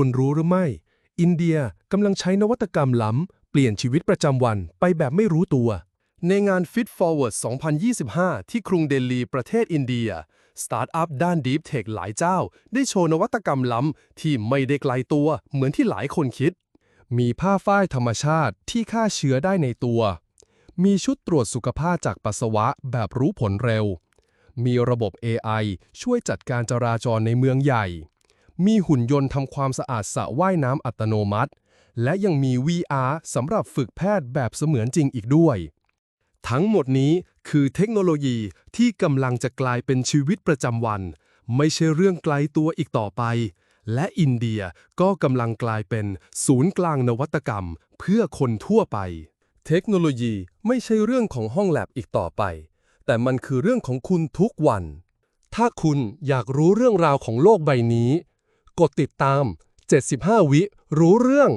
คุณรู้หรือไม่ อินเดียกำลังใช้นวัตกรรมล้ำ เปลี่ยนชีวิตประจำวันไปแบบไม่รู้ตัว ในงาน Fit Forward 2025 ที่กรุงเดลีประเทศอินเดีย สตาร์ทอัพด้าน Deep Tech หลายเจ้า ได้โชว์นวัตกรรมล้ำ ที่ไม่ได้ไกลตัวเหมือนที่หลายคนคิด มีผ้าฝ้ายธรรมชาติที่ฆ่าเชื้อได้ในตัว มีชุดตรวจสุขภาพจากปัสสาวะแบบรู้ผลเร็ว มีระบบ AI ช่วยจัดการจราจรในเมืองใหญ่ มีหุ่นยนต์ทำความสะอาดสระว่ายน้ำอัตโนมัติ และยังมี VR สำหรับฝึกแพทย์แบบเสมือนจริงอีกด้วย ทั้งหมดนี้คือเทคโนโลยีที่กำลังจะกลายเป็นชีวิตประจำวัน ไม่ใช่เรื่องไกลตัวอีกต่อไป และอินเดียก็กำลังกลายเป็นศูนย์กลางนวัตกรรม เพื่อคนทั่วไป เทคโนโลยีไม่ใช่เรื่องของห้องแลบอีกต่อไป แต่มันคือเรื่องของคุณทุกวันถ้าคุณอยากรู้เรื่องราวของโลกใบนี้ กดติดตาม 75 วิรู้เรื่อง